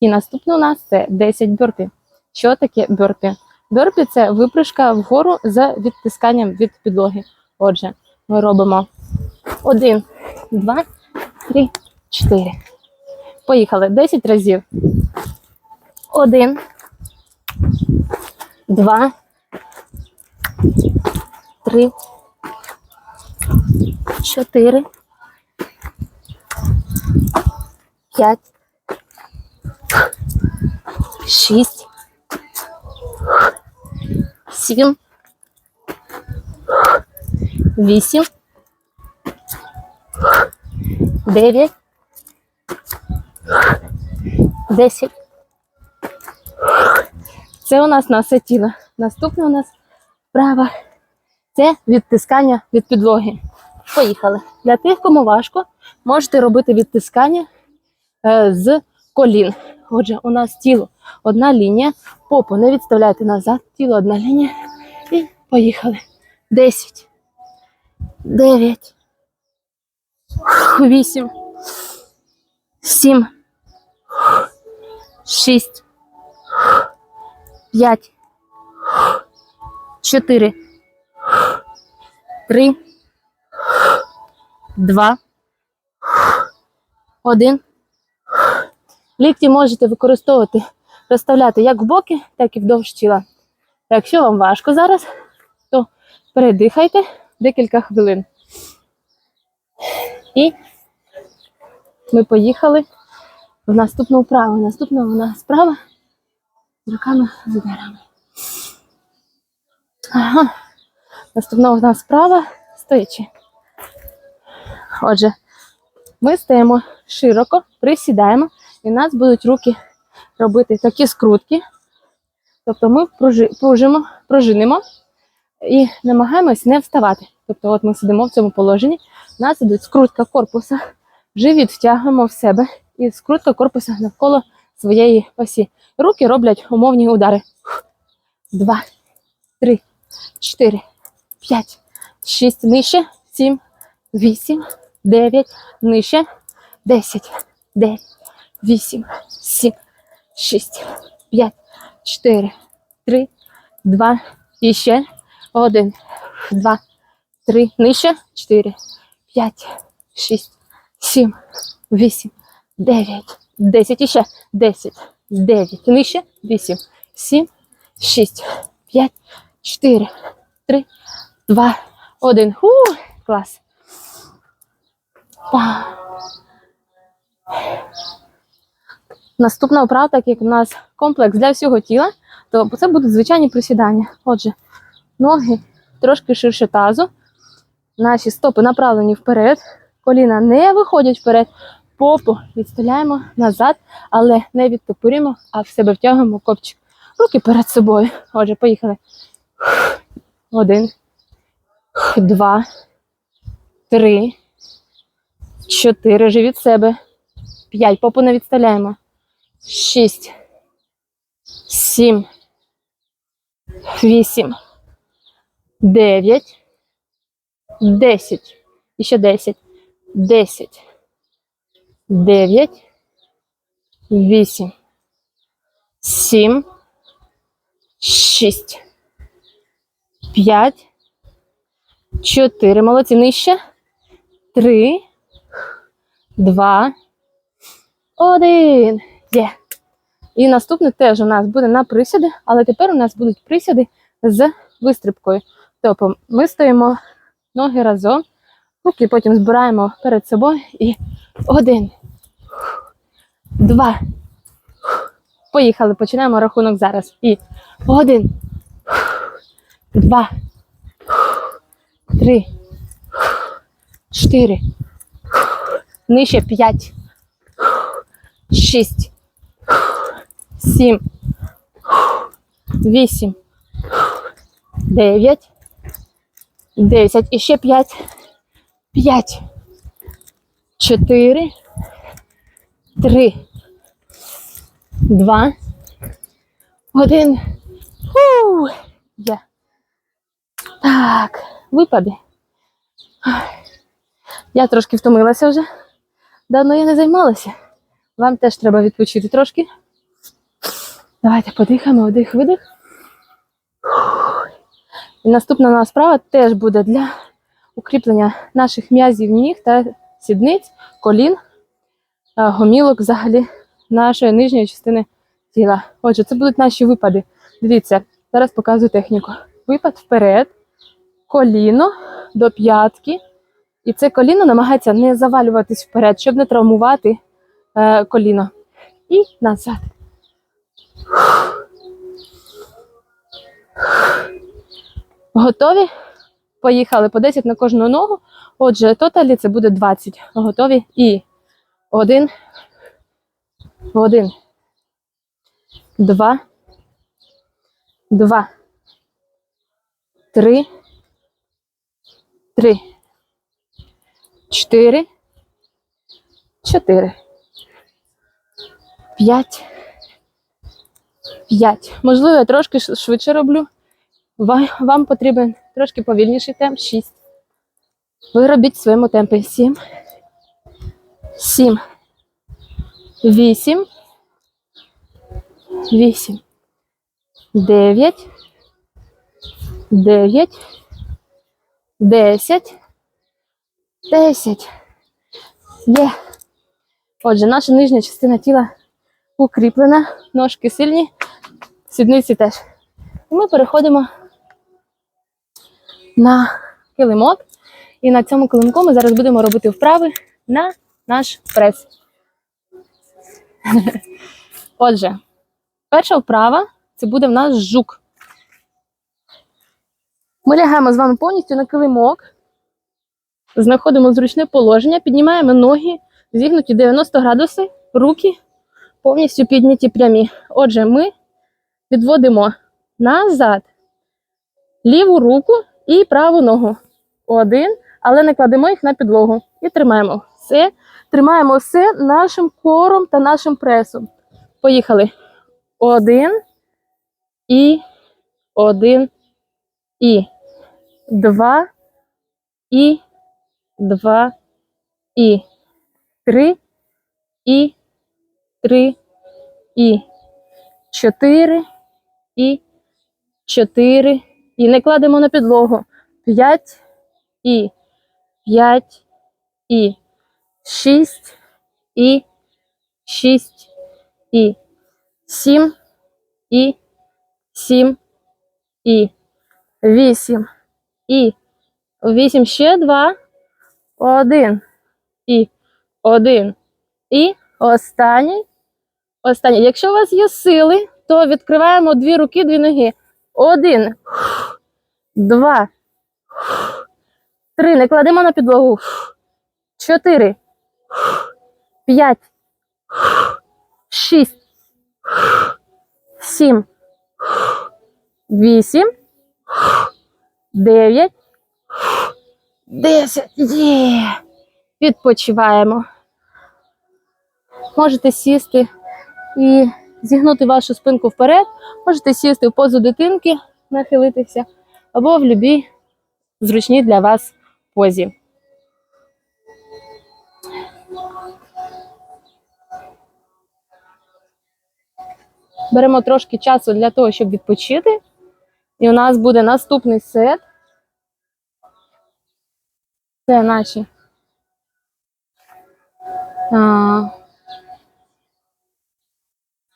І наступне у нас це 10 бюрпі. Що таке бюрпі? Бюрпі – це випрыжка вгору з відтисканням від підлоги. Отже, ми робимо 1, 2, 3, 4. Поїхали 10 разів. 1, 2, 3, 4, 5, 6, 7, 8, 9, 10. Це у нас на все тіло. Наступне у нас вправа це відтискання від підлоги. Поїхали. Для тих, кому важко, можете робити відтискання з колін. Отже, у нас тіло одна лінія, попу не відставляйте назад, тіло одна лінія. І поїхали. 10, 9, 8, 7, 6, 5, 4, 3, 2, 1. Лікті можете використовувати, розставляти як в боки, так і вдовж тіла. Якщо вам важко зараз, то передихайте декілька хвилин. І ми поїхали в наступну вправу. Наступна у нас справа з руками за дверами. Ага. Наступна у нас справа стоячи. Отже, ми стаємо широко, присідаємо, і в нас будуть руки робити такі скрутки. Тобто ми пружи- пружимо, пружинимо і намагаємось не вставати. Тобто, от ми сидимо в цьому положенні, у нас ідуть скрутка корпуса, живіт втягуємо в себе і скрутка корпуса навколо своєї осі. Руки роблять умовні удари. Два, три, чотири, п'ять, шість, нижче, сім, вісім, дев'ять, нижче, десять, дев'ять, вісім, сім, шість, п'ять, чотири, три, два, і ще один, два, три, нижче, чотири, п'ять, шість, сім, вісім, дев'ять, десять, і ще десять, дев'ять, нижче, вісім, сім, шість, п'ять, чотири, три, два, один. Ху, клас. Так. Наступна вправа, так як у нас комплекс для всього тіла, то це будуть звичайні присідання. Отже, ноги трошки ширше тазу, наші стопи направлені вперед, коліна не виходять вперед, попу відставляємо назад, але не відтопирюємо, а в себе втягуємо копчик. Руки перед собою. Отже, поїхали. Один, два, три, чотири. Живіт себе. П'ять. Попу не відставляємо. Шість. Сім. Вісім. Дев'ять. Десять. І ще десять. Десять. Дев'ять. Вісім. Сім. Шість. П'ять. Чотири. Молодці. Нижче. Три. Два. Один. Є. І наступне теж у нас буде на присіди, але тепер у нас будуть присіди з вистрибкою. Тобто ми стоїмо ноги разом, руки потім збираємо перед собою і один, два. Поїхали, починаємо рахунок зараз. І один, два, три, чотири, нижче п'ять, шість, сім, вісім, дев'ять, десять. І ще п'ять, п'ять, чотири, три, два, один. Фу. Є. Так, випади. Я трошки втомилася вже. Давно я не займалася. Вам теж треба відпочити трошки. Давайте подихаємо, вдих, видих. І наступна у справа теж буде для укріплення наших м'язів ніг та сідниць, колін, гомілок взагалі нашої нижньої частини тіла. Отже, це будуть наші випади. Дивіться, зараз показую техніку. Випад вперед, коліно до п'ятки. І це коліно намагається не завалюватись вперед, щоб не травмувати е, коліно. І назад. Готові? Поїхали по 10 на кожну ногу. Отже, тоталі це буде 20. Готові? І один. Один. Два. Два. Три. Три. Чотири. Чотири. П'ять. П'ять. Можливо, я трошки швидше роблю. Ва- Вам потрібен трошки повільніший темп. Шість. Ви робіть своєму темпі. Сім. Сім. Вісім. Вісім. Дев'ять. Дев'ять. Десять. Десять. Є. Отже, наша нижня частина тіла укріплена, ножки сильні, сідниці теж. І ми переходимо на килимок. І на цьому килимку ми зараз будемо робити вправи на наш прес. Отже, перша вправа це буде в нас жук. Ми лягаємо з вами повністю на килимок, знаходимо зручне положення, піднімаємо ноги, зігнуті 90 градусів, руки повністю підняті прямі. Отже, ми відводимо назад ліву руку і праву ногу. Один, але не кладемо їх на підлогу. І тримаємо все. Тримаємо все нашим кором та нашим пресом. Поїхали. Один і один і два і два і три і три і чотири і чотири. І не кладемо на підлогу. П'ять і п'ять і шість і шість і сім і сім і вісім і вісім ще два. Один і один і останній. Останній. Якщо у вас є сили, то відкриваємо дві руки, дві ноги. Один, два, три. Не кладемо на підлогу. Чотири, п'ять, шість, сім, вісім, дев'ять, десять. Є. Відпочиваємо. Можете сісти і зігнути вашу спинку вперед. Можете сісти в позу дитинки, нахилитися, або в будь-якій зручній для вас позі. Беремо трошки часу для того, щоб відпочити. І у нас буде наступний сет. Це наші.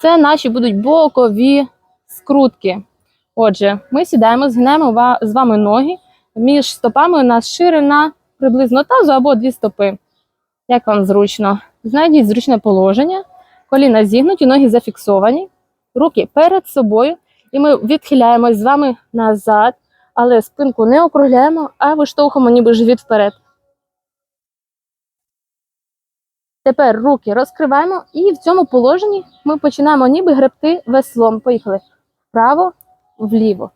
Це наші будуть бокові скрутки. Отже, ми сідаємо, згинаємо з вами ноги. Між стопами у нас ширина приблизно тазу або дві стопи. Як вам зручно? Знайдіть зручне положення. Коліна зігнуті, ноги зафіксовані, руки перед собою. І ми відхиляємось з вами назад, але спинку не округляємо, а виштовхуємо ніби живіт вперед. Тепер руки розкриваємо, і в цьому положенні ми починаємо ніби гребти веслом. Поїхали вправо, вліво,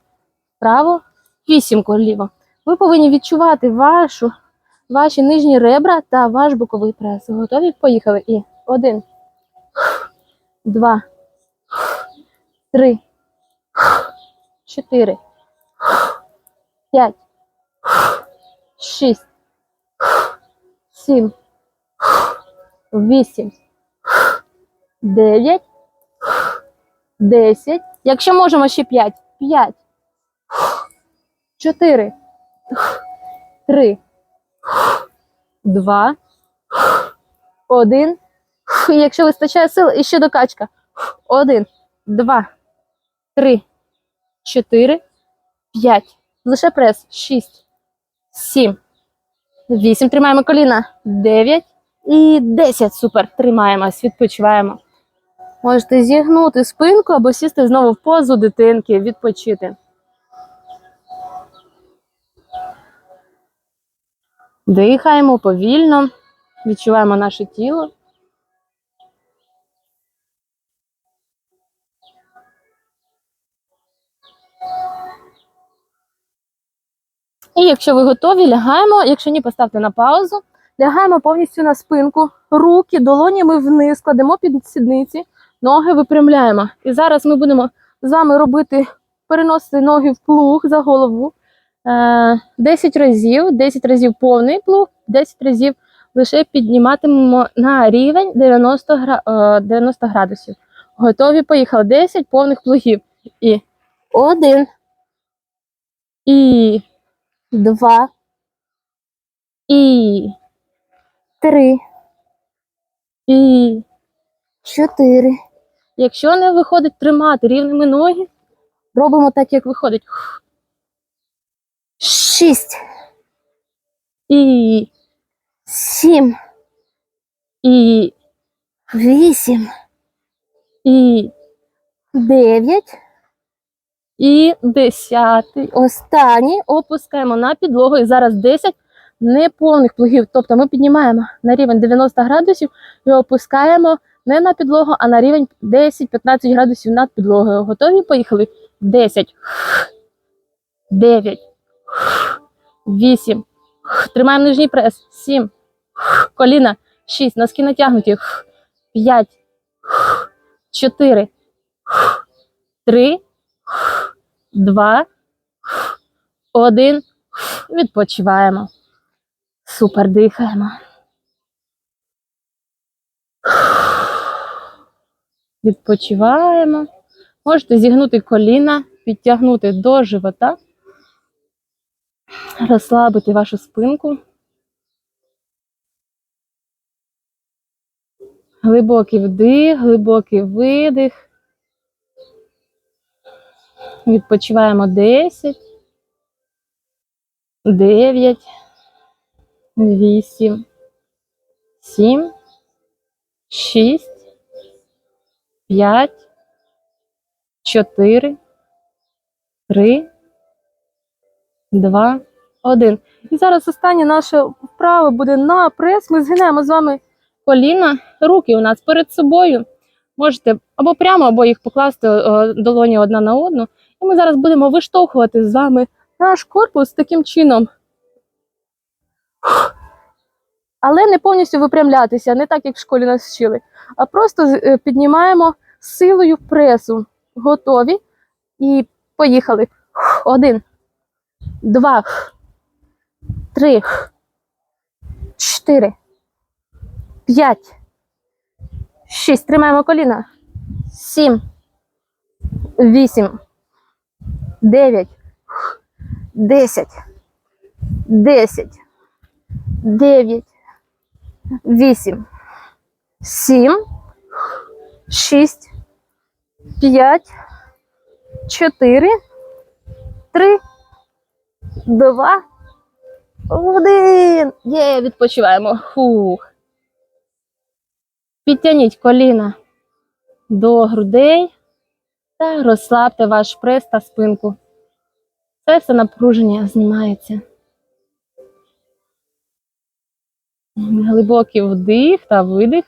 вправо, вісімку вліво. Ви повинні відчувати вашу, ваші нижні ребра та ваш боковий прес. Готові? Поїхали. І один, два, три, чотири, п'ять, шість, сім, вісім, дев'ять, десять. Якщо можемо ще п'ять. П'ять. Чотири. Три. Два. Один. Якщо вистачає сил, і ще докачка. Один, два, три, чотири, п'ять. Лише прес. Шість, сім, вісім. Тримаємо коліна. Дев'ять і десять. Супер. Тримаємось, відпочиваємо. Можете зігнути спинку або сісти знову в позу дитинки, відпочити. Дихаємо повільно, відчуваємо наше тіло. І якщо ви готові, лягаємо. Якщо ні, поставте на паузу. Лягаємо повністю на спинку, руки долонями вниз, кладемо під сідниці, ноги випрямляємо. І зараз ми будемо з вами робити, переносити ноги в плуг за голову. Е, 10 разів, 10 разів повний плуг, 10 разів лише підніматимемо на рівень 90, гра, е, 90 градусів. Готові, поїхали. 10 повних плугів. І один. І два. І три. І чотири. Якщо не виходить тримати рівними ноги, робимо так, як виходить. Шість. І сім. І вісім. І дев'ять. І десятий. Останній опускаємо на підлогу. І зараз 10 неповних плугів. Тобто ми піднімаємо на рівень 90 градусів і опускаємо не на підлогу, а на рівень 10-15 градусів над підлогою. Готові? Поїхали. 10, 9, 8. Тримаємо нижній прес. 7. Коліна. 6. Носки натягнуті. 5, 4, 3, 2, 1. Відпочиваємо. Супер дихаємо. Відпочиваємо. Можете зігнути коліна, підтягнути до живота, розслабити вашу спинку. Глибокий вдих, глибокий видих. Відпочиваємо 10, 9, 8, 7, 6, 5, 4, 3, 2, 1. І зараз остання наша вправа буде на прес. Ми згинаємо з вами коліна, руки у нас перед собою. Можете або прямо, або їх покласти е, долоні одна на одну. І ми зараз будемо виштовхувати з вами наш корпус таким чином. Але не повністю випрямлятися, не так, як в школі нас вчили, а просто е, піднімаємо силою пресу. Готові. І поїхали. Один, два, три, чотири, п'ять, шість. Тримаємо коліна. Сім, вісім, дев'ять, десять, десять, дев'ять, вісім, сім, шість, п'ять, чотири, три, два, один. Є, відпочиваємо. Фух. Підтягніть коліна до грудей та розслабте ваш прес та спинку. Це все напруження знімається. Глибокий вдих та видих.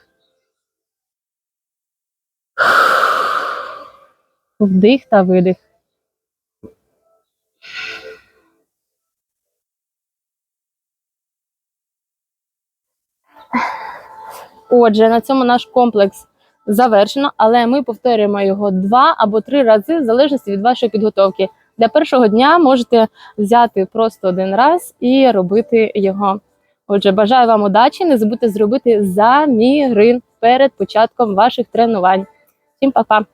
Вдих та видих. Отже, на цьому наш комплекс завершено, але ми повторюємо його два або три рази в залежності від вашої підготовки. Для першого дня можете взяти просто один раз і робити його. Отже, бажаю вам удачі, не забудьте зробити замірин перед початком ваших тренувань. Всім па-па!